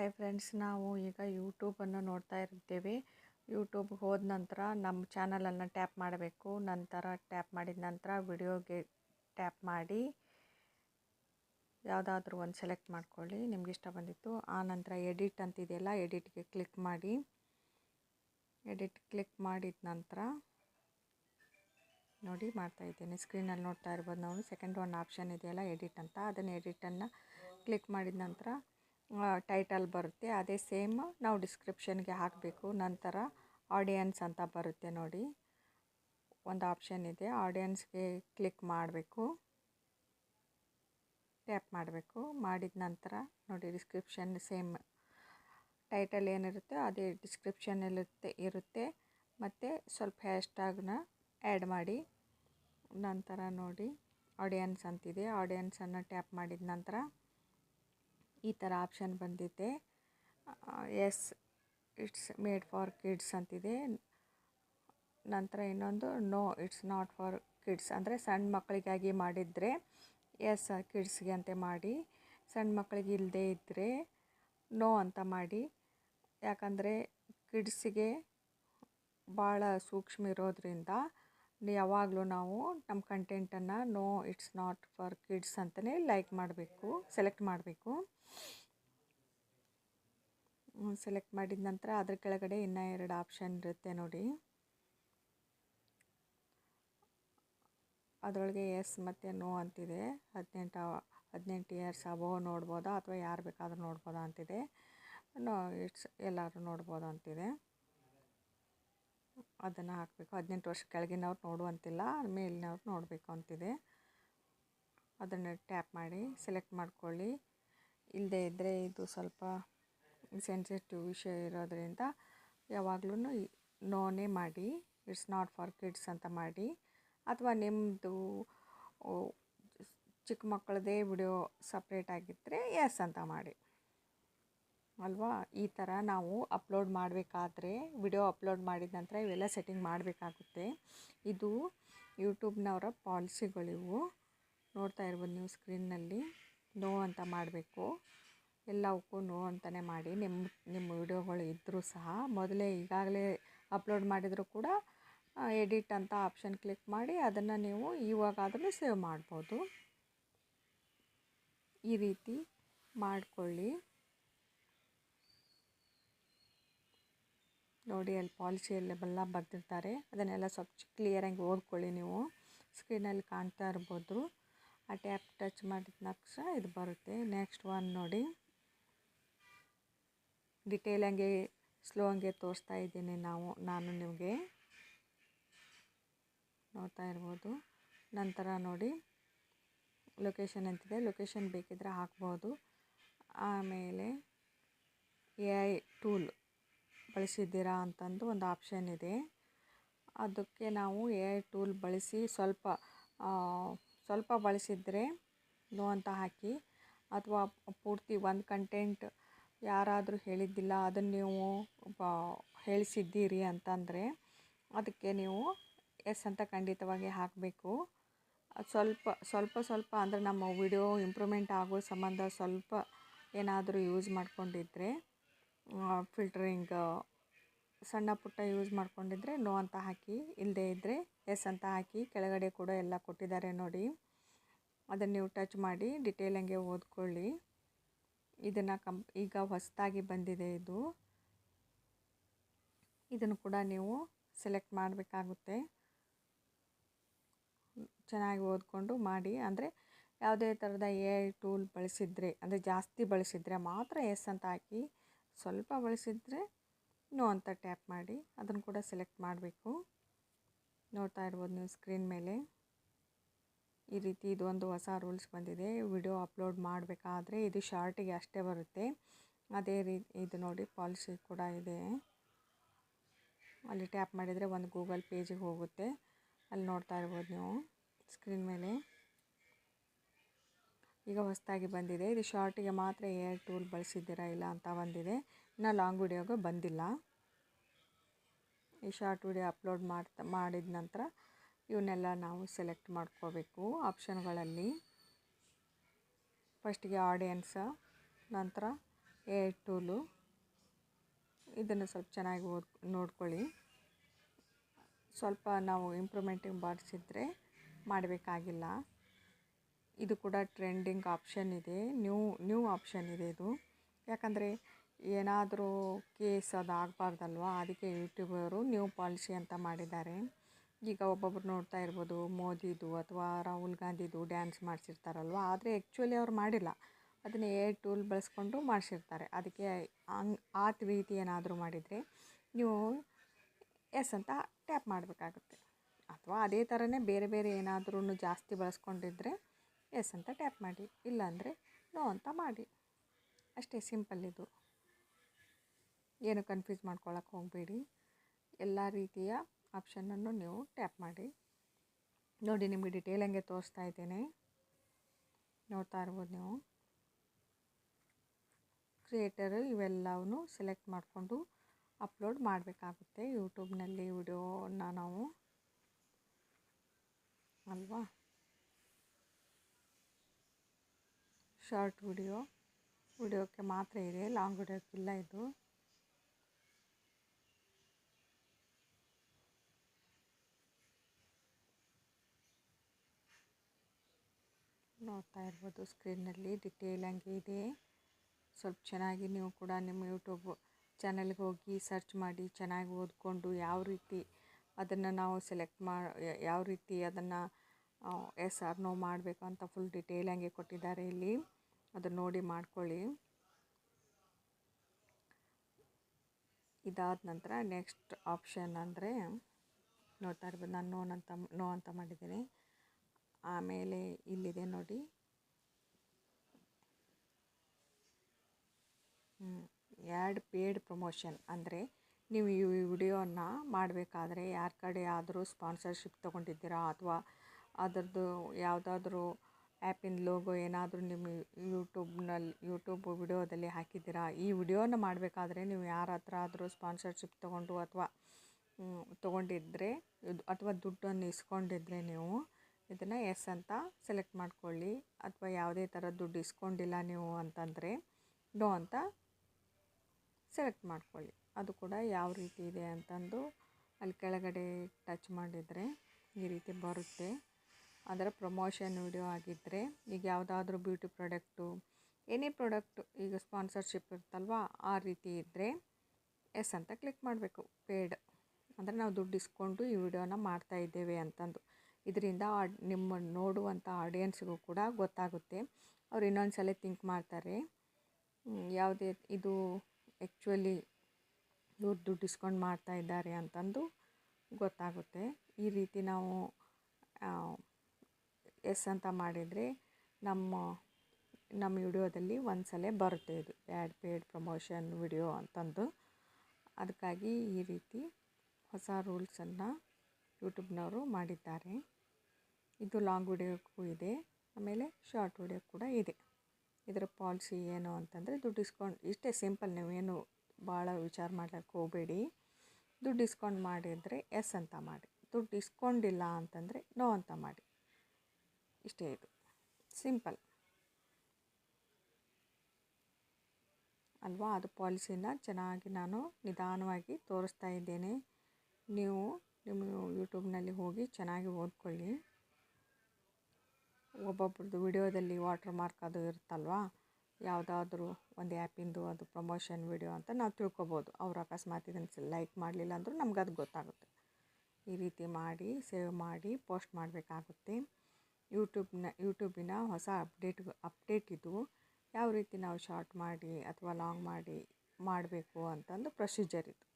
Hi friends ನಾವು ಈಗ ಯೂಟ್ಯೂಬನ್ನು ನೋಡ್ತಾ ಇರ್ತೇವೆ. ಯೂಟ್ಯೂಬ್ಗೆ ಹೋದ ನಂತರ ನಮ್ಮ ಚಾನಲನ್ನು ಟ್ಯಾಪ್ ಮಾಡಬೇಕು. ನಂತರ ಟ್ಯಾಪ್ ಮಾಡಿದ ನಂತರ ವಿಡಿಯೋಗೆ ಟ್ಯಾಪ್ ಮಾಡಿ. ಯಾವುದಾದ್ರೂ ಒಂದು ಸೆಲೆಕ್ಟ್ ಮಾಡ್ಕೊಳ್ಳಿ. ನಿಮ್ಗೆ ಇಷ್ಟ ಬಂದಿತ್ತು. ಆ ನಂತರ ಎಡಿಟ್ ಅಂತಿದೆಯಲ್ಲ ಎಡಿಟ್ಗೆ ಕ್ಲಿಕ್ ಮಾಡಿ. ಎಡಿಟ್ ಕ್ಲಿಕ್ ಮಾಡಿದ ನಂತರ ನೋಡಿ ಮಾಡ್ತಾ ಇದ್ದೇನೆ. ಸ್ಕ್ರೀನಲ್ಲಿ ನೋಡ್ತಾ ಇರ್ಬೋದು ನಾವು. ಸೆಕೆಂಡ್ ಒನ್ ಆಪ್ಷನ್ ಇದೆಯಲ್ಲ ಎಡಿಟ್ ಅಂತ. ಅದನ್ನು ಎಡಿಟನ್ನು ಕ್ಲಿಕ್ ಮಾಡಿದ ನಂತರ ಟೈಟಲ್ ಬರುತ್ತೆ. ಅದೇ ಸೇಮ್ ನಾವು ಡಿಸ್ಕ್ರಿಪ್ಷನ್ಗೆ ಹಾಕಬೇಕು. ನಂತರ ಆಡಿಯನ್ಸ್ ಅಂತ ಬರುತ್ತೆ ನೋಡಿ. ಒಂದು ಆಪ್ಷನ್ ಇದೆ. ಆಡಿಯನ್ಸ್ಗೆ ಕ್ಲಿಕ್ ಮಾಡಬೇಕು. ಟ್ಯಾಪ್ ಮಾಡಬೇಕು. ಮಾಡಿದ ನಂತರ ನೋಡಿ ಡಿಸ್ಕ್ರಿಪ್ಷನ್ ಸೇಮ್ ಟೈಟಲ್ ಏನಿರುತ್ತೆ ಅದೇ ಡಿಸ್ಕ್ರಿಪ್ಷನಲ್ಲಿರುತ್ತೆ ಇರುತ್ತೆ ಮತ್ತು ಸ್ವಲ್ಪ ಹ್ಯಾಶ್ಟ್ಯಾಗ್ನ ಆ್ಯಡ್ ಮಾಡಿ. ನಂತರ ನೋಡಿ ಆಡಿಯನ್ಸ್ ಅಂತಿದೆ. ಆಡಿಯನ್ಸನ್ನು ಟ್ಯಾಪ್ ಮಾಡಿದ ನಂತರ ಈ ಥರ ಆಪ್ಷನ್ ಬಂದಿದೆ. Yes, it's made for kids ಅಂತಿದೆ. ನಂತರ ಇನ್ನೊಂದು, no, it's not for kids. ಅಂದರೆ ಸಣ್ಣ ಮಕ್ಕಳಿಗಾಗಿ ಮಾಡಿದರೆ, ಎಸ್, ಕಿಡ್ಸ್ಗೆ ಅಂತ ಮಾಡಿ. ಸಣ್ಣ ಮಕ್ಕಳಿಗೆ ಇಲ್ಲದೇ ಇದ್ದರೆ ನೋ ಅಂತ ಮಾಡಿ. ಯಾಕಂದರೆ ಕಿಡ್ಸಿಗೆ ಭಾಳ ಸೂಕ್ಷ್ಮ ಇರೋದ್ರಿಂದ ಯಾವಾಗಲೂ ನಾವು ನಮ್ಮ ಕಂಟೆಂಟನ್ನು no it's not for kids ಅಂತಲೇ ಲೈಕ್ ಮಾಡಬೇಕು, ಸೆಲೆಕ್ಟ್ ಮಾಡಬೇಕು. ಸೆಲೆಕ್ಟ್ ಮಾಡಿದ ನಂತರ ಅದ್ರ ಕೆಳಗಡೆ ಇನ್ನೂ ಎರಡು ಆಪ್ಷನ್ ಇರುತ್ತೆ ನೋಡಿ. ಅದರೊಳಗೆ ಎಸ್ ಮತ್ತು ನೋ ಅಂತಿದೆ. ಹದಿನೆಂಟು ಹದಿನೆಂಟು ಇಯರ್ಸ್ ಅಬೋವ್ ನೋಡ್ಬೋದಾ ಅಥವಾ ಯಾರು ಬೇಕಾದರೂ ನೋಡ್ಬೋದಾ ಅಂತಿದೆ. ನೋ ಇಟ್ಸ್ ಎಲ್ಲರೂ ನೋಡ್ಬೋದು ಅಂತಿದೆ. ಅದನ್ನು ಹಾಕಬೇಕು. ಹದಿನೆಂಟು ವರ್ಷ ಕೆಳಗಿನವ್ರು ನೋಡುವಂತಿಲ್ಲ, ಮೇಲಿನವ್ರು ನೋಡಬೇಕು ಅಂತಿದೆ. ಅದನ್ನು ಟ್ಯಾಪ್ ಮಾಡಿ, ಸೆಲೆಕ್ಟ್ ಮಾಡ್ಕೊಳ್ಳಿ. ಇಲ್ಲದೇ ಇದ್ದರೆ ಇದು ಸ್ವಲ್ಪ ಸೆನ್ಸಿಟಿವ್ ವಿಷಯ ಇರೋದರಿಂದ ಯಾವಾಗಲೂ ನೋನೇ ಮಾಡಿ, ಇಟ್ಸ್ ನಾಟ್ ಫಾರ್ ಕಿಡ್ಸ್ ಅಂತ ಮಾಡಿ. ಅಥವಾ ನಿಮ್ಮದು ಚಿಕ್ಕ ಮಕ್ಕಳದೇ ವಿಡಿಯೋ ಸಪ್ರೇಟ್ ಆಗಿದ್ದರೆ ಎಸ್ ಅಂತ ಮಾಡಿ. ಅಲ್ವಾ? ಈ ಥರ ನಾವು ಅಪ್ಲೋಡ್ ಮಾಡಬೇಕಾದ್ರೆ, ವಿಡಿಯೋ ಅಪ್ಲೋಡ್ ಮಾಡಿದ ನಂತರ ಇವೆಲ್ಲ ಸೆಟ್ಟಿಂಗ್ ಮಾಡಬೇಕಾಗುತ್ತೆ. ಇದು ಯೂಟ್ಯೂಬ್ನವರ ಪಾಲಿಸಿಗಳಿವು. ನೋಡ್ತಾ ಇರ್ಬೋದು ನೀವು ಸ್ಕ್ರೀನ್ನಲ್ಲಿ. ನೋ ಅಂತ ಮಾಡಬೇಕು. ಎಲ್ಲವಕ್ಕೂ ನೋ ಅಂತಲೇ ಮಾಡಿ. ನಿಮ್ಮ ನಿಮ್ಮ ವಿಡಿಯೋಗಳು ಇದ್ದರೂ ಸಹ ಮೊದಲೇ ಈಗಾಗಲೇ ಅಪ್ಲೋಡ್ ಮಾಡಿದರೂ ಕೂಡ ಎಡಿಟ್ ಅಂತ ಆಪ್ಷನ್ ಕ್ಲಿಕ್ ಮಾಡಿ ಅದನ್ನು ನೀವು ಇವಾಗಾದರೂ ಸೇವ್ ಮಾಡ್ಬೋದು. ಈ ರೀತಿ ಮಾಡಿಕೊಳ್ಳಿ. ನೋಡಿ, ಅಲ್ಲಿ ಪಾಲಿಸಿಯಲ್ಲೆಲ್ಲ ಬರೆದಿರ್ತಾರೆ. ಅದನ್ನೆಲ್ಲ ಸ್ವಲ್ಪ ಕ್ಲಿಯರಾಗಿ ಓದ್ಕೊಳ್ಳಿ ನೀವು. ಸ್ಕ್ರೀನಲ್ಲಿ ಕಾಣ್ತಾ ಇರ್ಬೋದು. ಆ ಟ್ಯಾಪ್ ಟಚ್ ಮಾಡಿದ ತಕ್ಷಣ ಇದು ಬರುತ್ತೆ. ನೆಕ್ಸ್ಟ್ ಒನ್ ನೋಡಿ. ಡಿಟೇಲ್ ಹಂಗೆ ಸ್ಲೋ ಹಂಗೆ ತೋರಿಸ್ತಾ ಇದ್ದೀನಿ ನಾವು, ನಾನು ನಿಮಗೆ. ನೋಡ್ತಾ ಇರ್ಬೋದು. ನಂತರ ನೋಡಿ ಲೊಕೇಶನ್ ಅಂತಿದೆ. ಲೊಕೇಶನ್ ಬೇಕಿದ್ರೆ ಹಾಕ್ಬೋದು. ಆಮೇಲೆ ಎ ಐ ಟೂಲ್ ಬಳಸಿದ್ದೀರಾ ಅಂತಂದು ಒಂದು ಆಪ್ಷನ್ ಇದೆ. ಅದಕ್ಕೆ ನಾವು ಎ ಐ ಟೂಲ್ ಬಳಸಿ ಸ್ವಲ್ಪ ಸ್ವಲ್ಪ ಬಳಸಿದರೆ ನೋ ಅಂತ ಹಾಕಿ ಅಥವಾ ಪೂರ್ತಿ ಒಂದು ಕಂಟೆಂಟ್ ಯಾರಾದರೂ ಹೇಳಿದ್ದಿಲ್ಲ ಅದನ್ನು ನೀವು ಹೇಳಿಸಿದ್ದೀರಿ ಅಂತಂದರೆ ಅದಕ್ಕೆ ನೀವು ಎಸ್ ಅಂತ ಖಂಡಿತವಾಗಿ ಹಾಕಬೇಕು. ಸ್ವಲ್ಪ ಸ್ವಲ್ಪ ಸ್ವಲ್ಪ ಅಂದರೆ ನಮ್ಮ ವಿಡಿಯೋ ಇಂಪ್ರೂವ್ಮೆಂಟ್ ಆಗೋ ಸಂಬಂಧ ಸ್ವಲ್ಪ ಏನಾದರೂ ಯೂಸ್ ಮಾಡ್ಕೊಂಡಿದ್ರೆ ಫಿಲ್ಟ್ರಿಂಗ್ ಸಣ್ಣ ಪುಟ್ಟ ಯೂಸ್ ಮಾಡ್ಕೊಂಡಿದ್ರೆ ನೋ ಅಂತ ಹಾಕಿ ಇಲ್ಲದೇ ಇದ್ದರೆ ಎಸ್ ಅಂತ ಹಾಕಿ, ಕೆಳಗಡೆ ಕೂಡ ಎಲ್ಲ ಕೊಟ್ಟಿದ್ದಾರೆ ನೋಡಿ. ಅದನ್ನು ನೀವು ಟಚ್ ಮಾಡಿ ಡಿಟೇಲ್ ಹಂಗೆ ಓದ್ಕೊಳ್ಳಿ. ಇದನ್ನು ಕಂ, ಈಗ ಹೊಸದಾಗಿ ಬಂದಿದೆ ಇದು. ಇದನ್ನು ಕೂಡ ನೀವು ಸೆಲೆಕ್ಟ್ ಮಾಡಬೇಕಾಗುತ್ತೆ. ಚೆನ್ನಾಗಿ ಓದ್ಕೊಂಡು ಮಾಡಿ, ಅಂದರೆ ಯಾವುದೇ ಥರದ ಎ ಐ ಟೂಲ್ ಬಳಸಿದರೆ, ಅಂದರೆ ಜಾಸ್ತಿ ಬಳಸಿದರೆ ಮಾತ್ರ ಎಸ್ ಅಂತ ಹಾಕಿ ಸ್ವಲ್ಪ ಬಳಸಿದರೆ ನೋ ಅಂತ ಟ್ಯಾಪ್ ಮಾಡಿ, ಅದನ್ನು ಕೂಡ ಸೆಲೆಕ್ಟ್ ಮಾಡಬೇಕು. ನೋಡ್ತಾ ಇರ್ಬೋದು ನೀವು ಸ್ಕ್ರೀನ್ ಮೇಲೆ. ಈ ರೀತಿ ಇದು ಒಂದು ಹೊಸ ರೂಲ್ಸ್ ಬಂದಿದೆ. ವಿಡಿಯೋ ಅಪ್ಲೋಡ್ ಮಾಡಬೇಕಾದ್ರೆ ಇದು ಶಾರ್ಟಿಗೆ ಅಷ್ಟೇ ಬರುತ್ತೆ. ಅದೇ ರೀತಿ ಇದು ನೋಡಿ ಪಾಲಿಸಿ ಕೂಡ ಇದೆ. ಅಲ್ಲಿ ಟ್ಯಾಪ್ ಮಾಡಿದರೆ ಒಂದು ಗೂಗಲ್ ಪೇಜಿಗೆ ಹೋಗುತ್ತೆ. ಅಲ್ಲಿ ನೋಡ್ತಾ ಇರ್ಬೋದು ನೀವು ಸ್ಕ್ರೀನ್ ಮೇಲೆ. ಈಗ ಹೊಸದಾಗಿ ಬಂದಿದೆ. ಇದು ಶಾರ್ಟಿಗೆ ಮಾತ್ರ ಏರ್ ಟೂಲ್ ಬಳಸಿದ್ದೀರಾ ಇಲ್ಲ ಅಂತ ಬಂದಿದೆ. ಇನ್ನು ಲಾಂಗ್ ವಿಡಿಯೋಗೆ ಬಂದಿಲ್ಲ. ಈ ಶಾರ್ಟ್ ವಿಡಿಯೋ ಅಪ್ಲೋಡ್ ಮಾಡ್ತಾ, ಮಾಡಿದ ನಂತರ ಇವನ್ನೆಲ್ಲ ನಾವು ಸೆಲೆಕ್ಟ್ ಮಾಡ್ಕೋಬೇಕು ಆಪ್ಷನ್ಗಳಲ್ಲಿ. ಫಸ್ಟಿಗೆ ಆಡಿಯನ್ಸ, ನಂತರ ಎ ಟೂಲು. ಇದನ್ನು ಸ್ವಲ್ಪ ಚೆನ್ನಾಗಿ ಓದ್, ನೋಡ್ಕೊಳ್ಳಿ. ಸ್ವಲ್ಪ ನಾವು ಇಂಪ್ರೂವ್ಮೆಂಟಿಂಗ್ ಮಾಡಿಸಿದ್ರೆ ಮಾಡಬೇಕಾಗಿಲ್ಲ. ಇದು ಕೂಡ ಟ್ರೆಂಡಿಂಗ್ ಆಪ್ಷನ್ ಇದೆ. ನ್ಯೂ ನ್ಯೂ ಆಪ್ಷನ್ ಇದೆ ಇದು. ಯಾಕಂದರೆ ಏನಾದರೂ ಕೇಸ್ ಅದು ಆಗಬಾರ್ದಲ್ವ? ಅದಕ್ಕೆ ಯೂಟ್ಯೂಬರು ನ್ಯೂ ಪಾಲಿಸಿ ಅಂತ ಮಾಡಿದ್ದಾರೆ. ಈಗ ಒಬ್ಬೊಬ್ರು ನೋಡ್ತಾ ಇರ್ಬೋದು, ಮೋದಿದು ಅಥವಾ ರಾಹುಲ್ ಗಾಂಧಿದು ಡ್ಯಾನ್ಸ್ ಮಾಡಿಸಿರ್ತಾರಲ್ವ? ಆದರೆ ಆ್ಯಕ್ಚುಲಿ ಅವ್ರು ಮಾಡಿಲ್ಲ. ಅದನ್ನು ಎ ಟೂಲ್ ಬಳಸ್ಕೊಂಡು ಮಾಡಿಸಿರ್ತಾರೆ. ಅದಕ್ಕೆ ಹಂಗ್ ಆ ರೀತಿ ಏನಾದರೂ ಮಾಡಿದರೆ ನೀವು ಎಸ್ ಅಂತ ಟ್ಯಾಪ್ ಮಾಡಬೇಕಾಗುತ್ತೆ. ಅಥವಾ ಅದೇ ಥರನೇ ಬೇರೆ ಬೇರೆ ಏನಾದ್ರೂ ಜಾಸ್ತಿ ಬಳಸ್ಕೊಂಡಿದ್ರೆ ಎಸ್ ಅಂತ ಟ್ಯಾಪ್ ಮಾಡಿ ಇಲ್ಲಾಂದರೆ ನೋ ಅಂತ ಮಾಡಿ. ಅಷ್ಟೇ ಸಿಂಪಲ್ ಇದು. ಏನು ಕನ್ಫ್ಯೂಸ್ ಮಾಡ್ಕೊಳ್ಳೋಕೆ ಹೋಗಬೇಡಿ. ಎಲ್ಲ ರೀತಿಯ ಆಪ್ಷನನ್ನು ನೀವು ಟ್ಯಾಪ್ ಮಾಡಿ. ನೋಡಿ ನಿಮಗೆ ಡಿಟೇಲ್ ಹಂಗೆ ತೋರಿಸ್ತಾ ಇದ್ದೇನೆ. ನೋಡ್ತಾ ಇರ್ಬೋದು ನೀವು. ಕ್ರಿಯೇಟರ್ ಇವೆಲ್ಲವನ್ನು ಸೆಲೆಕ್ಟ್ ಮಾಡಿಕೊಂಡು ಅಪ್ಲೋಡ್ ಮಾಡಬೇಕಾಗುತ್ತೆ. ಯೂಟ್ಯೂಬ್ನಲ್ಲಿ ವಿಡಿಯೋನ ನಾವು. ಅಲ್ವಾ? ಶಾರ್ಟ್ ವಿಡಿಯೋ, ವಿಡಿಯೋಕ್ಕೆ ಮಾತ್ರ ಇದೆ, ಲಾಂಗ್ ವಿಡಿಯೋಕ್ಕಿಲ್ಲ ಇದು. ನೋಡ್ತಾ ಇರ್ಬೋದು ಸ್ಕ್ರೀನಲ್ಲಿ ಡಿಟೇಲ್ ಹಂಗೆ ಇದೆ. ಸ್ವಲ್ಪ ಚೆನ್ನಾಗಿ ನೀವು ಕೂಡ ನಿಮ್ಮ ಯೂಟ್ಯೂಬ್ ಚಾನಲ್ಗೆ ಹೋಗಿ ಸರ್ಚ್ ಮಾಡಿ, ಚೆನ್ನಾಗಿ ಓದ್ಕೊಂಡು ಯಾವ ರೀತಿ ಅದನ್ನು ನಾವು ಸೆಲೆಕ್ಟ್ ಮಾ, ಯಾವ ರೀತಿ ಅದನ್ನು ಎಸ್ ಆರ್ ನೋ ಮಾಡಬೇಕು ಅಂತ ಫುಲ್ ಡಿಟೇಲ್ ಹಂಗೆ ಕೊಟ್ಟಿದ್ದಾರೆ ಇಲ್ಲಿ. ಅದನ್ನು ನೋಡಿ ಮಾಡ್ಕೊಳ್ಳಿ. ಇದಾದ ನಂತರ ನೆಕ್ಸ್ಟ್ ಆಪ್ಷನ್ ಅಂದರೆ ನೋಡ್ತಾ ಇರ್ಬೋದು ನಾನು ನೋನ್ ಅಂತ ನೋ ಅಂತ ಮಾಡಿದ್ದೀನಿ. ಆಮೇಲೆ ಇಲ್ಲಿದೆ ನೋಡಿ. ಆ್ಯಡ್ ಪೇಡ್ ಪ್ರಮೋಷನ್ ಅಂದರೆ ನೀವು ಈ ವಿಡಿಯೋನ ಮಾಡಬೇಕಾದ್ರೆ ಯಾರ ಕಡೆ ಆದರೂ ಸ್ಪಾನ್ಸರ್ಶಿಪ್ ತೊಗೊಂಡಿದ್ದೀರಾ ಅಥವಾ ಅದರದ್ದು ಯಾವುದಾದ್ರೂ ಆ್ಯಪಿನ ಲೋಗೋ ಏನಾದರೂ ನಿಮ್ಮ ಯೂಟ್ಯೂಬ್ನಲ್ಲಿ ಯೂಟ್ಯೂಬ್ ವಿಡಿಯೋದಲ್ಲಿ ಹಾಕಿದ್ದೀರಾ? ಈ ವಿಡಿಯೋನ ಮಾಡಬೇಕಾದ್ರೆ ನೀವು ಯಾರ ಹತ್ರ ಆದರೂ ಸ್ಪಾನ್ಸರ್ಶಿಪ್ ತೊಗೊಂಡು ಅಥವಾ ತೊಗೊಂಡಿದ್ದರೆ ಇದು ಅಥವಾ ದುಡ್ಡನ್ನು ಇಸ್ಕೊಂಡಿದ್ರೆ ನೀವು ಇದನ್ನು ಎಸ್ ಅಂತ ಸೆಲೆಕ್ಟ್ ಮಾಡ್ಕೊಳ್ಳಿ. ಅಥವಾ ಯಾವುದೇ ಥರ ದುಡ್ಡು ಇಸ್ಕೊಂಡಿಲ್ಲ ನೀವು ಅಂತಂದರೆ, ನೋ ಅಂತ ಸೆಲೆಕ್ಟ್ ಮಾಡ್ಕೊಳ್ಳಿ. ಅದು ಕೂಡ ಯಾವ ರೀತಿ ಇದೆ ಅಂತಂದು ಅಲ್ಲಿ ಕೆಳಗಡೆ ಟಚ್ ಮಾಡಿದರೆ ಈ ರೀತಿ ಬರುತ್ತೆ. ಅದರ ಪ್ರಮೋಷನ್ ವಿಡಿಯೋ ಆಗಿದ್ದರೆ ಈಗ ಯಾವುದಾದ್ರೂ ಬ್ಯೂಟಿ ಪ್ರಾಡಕ್ಟು ಎನಿ ಪ್ರಾಡಕ್ಟು ಈಗ ಸ್ಪಾನ್ಸರ್ಶಿಪ್ ಇರುತ್ತಲ್ವ, ಆ ರೀತಿ ಇದ್ದರೆ ಎಸ್ ಅಂತ ಕ್ಲಿಕ್ ಮಾಡಬೇಕು ಪೇಡ್ ಅಂದರೆ ನಾವು ದುಡ್ಡು ಇಸ್ಕೊಂಡು ಈ ವಿಡಿಯೋನ ಮಾಡ್ತಾ ಇದ್ದೇವೆ ಅಂತಂದು. ಇದರಿಂದ ನಿಮ್ಮ ನೋಡುವಂಥ ಆಡಿಯನ್ಸ್ಗೂ ಕೂಡ ಗೊತ್ತಾಗುತ್ತೆ. ಅವ್ರು ಇನ್ನೊಂದು ಸಲ ಥಿಂಕ್ ಮಾಡ್ತಾರೆ ಯಾವುದೇ ಇದು ಆ್ಯಕ್ಚುಲಿ ಇವ್ರು ದುಡ್ಡು ಇಸ್ಕೊಂಡು ಮಾಡ್ತಾ ಇದ್ದಾರೆ ಅಂತಂದು ಗೊತ್ತಾಗುತ್ತೆ. ಈ ರೀತಿ ನಾವು ಎಸ್ ಅಂತ ಮಾಡಿದರೆ ನಮ್ಮ ನಮ್ಮ ವಿಡಿಯೋದಲ್ಲಿ ಒಂದು ಸಲ ಬರುತ್ತೆ ಇದು. ಆ್ಯಡ್ ಪೇಡ್ ಪ್ರಮೋಷನ್ ವಿಡಿಯೋ ಅಂತಂದು. ಅದಕ್ಕಾಗಿ ಈ ರೀತಿ ಹೊಸ ರೂಲ್ಸನ್ನು ಯೂಟ್ಯೂಬ್ನವರು ಮಾಡಿದ್ದಾರೆ. ಇದು ಲಾಂಗ್ ವಿಡಿಯೋಕ್ಕೂ ಇದೆ. ಆಮೇಲೆ ಶಾರ್ಟ್ ವಿಡಿಯೋ ಕೂಡ ಇದೆ. ಇದರ ಪಾಲಿಸಿ ಏನು ಅಂತಂದರೆ ದುಡ್ಡು ಇಸ್ಕೊಂಡು ಇಷ್ಟೇ ಸಿಂಪಲ್ ನೀವೇನು ಭಾಳ ವಿಚಾರ ಮಾಡ್ಲಿಕ್ಕೆ ಹೋಗಬೇಡಿ. ದುಡ್ಡು ಇಸ್ಕೊಂಡು ಮಾಡಿದರೆ ಎಸ್ ಅಂತ ಮಾಡಿ. ದುಡ್ಡು ಇಸ್ಕೊಂಡಿಲ್ಲ ಅಂತಂದರೆ ನೋ ಅಂತ ಮಾಡಿ. ಇಷ್ಟೇ ಇದು ಸಿಂಪಲ್. ಅಲ್ವಾ? ಅದು ಪಾಲಿಸಿನ ಚೆನ್ನಾಗಿ ನಾನು ನಿಧಾನವಾಗಿ ತೋರಿಸ್ತಾ ಇದ್ದೇನೆ. ನೀವು ನಿಮ್ಮ ಯೂಟ್ಯೂಬ್ನಲ್ಲಿ ಹೋಗಿ ಚೆನ್ನಾಗಿ ಓದ್ಕೊಳ್ಳಿ. ಒಬ್ಬೊಬ್ರದ್ದು ವಿಡಿಯೋದಲ್ಲಿ ವಾಟರ್ ಮಾರ್ಕ್ ಅದು ಇರುತ್ತಲ್ವಾ? ಯಾವುದಾದ್ರೂ ಒಂದು ಆ್ಯಪಿಂದು ಅದು ಪ್ರಮೋಷನ್ ವಿಡಿಯೋ ಅಂತ ನಾವು ತಿಳ್ಕೊಬೋದು. ಅವ್ರು ಅಕಸ್ಮಾತ್ ಇದನ್ನು ಲೈಕ್ ಮಾಡಲಿಲ್ಲ ಅಂದರೂ ನಮ್ಗೆ ಅದು ಗೊತ್ತಾಗುತ್ತೆ. ಈ ರೀತಿ ಮಾಡಿ, ಸೇವ್ ಮಾಡಿ, ಪೋಸ್ಟ್ ಮಾಡಬೇಕಾಗುತ್ತೆ. ಯೂಟ್ಯೂಬ್ನ, ಯೂಟ್ಯೂಬಿನ ಹೊಸ ಅಪ್ಡೇಟ್ ಅಪ್ಡೇಟ್ ಇದು. ಯಾವ ರೀತಿ ನಾವು ಶಾರ್ಟ್ ಮಾಡಿ ಅಥವಾ ಲಾಂಗ್ ಮಾಡಿ ಮಾಡಬೇಕು ಅಂತಂದು ಪ್ರೊಸೀಜರ್ ಇದು.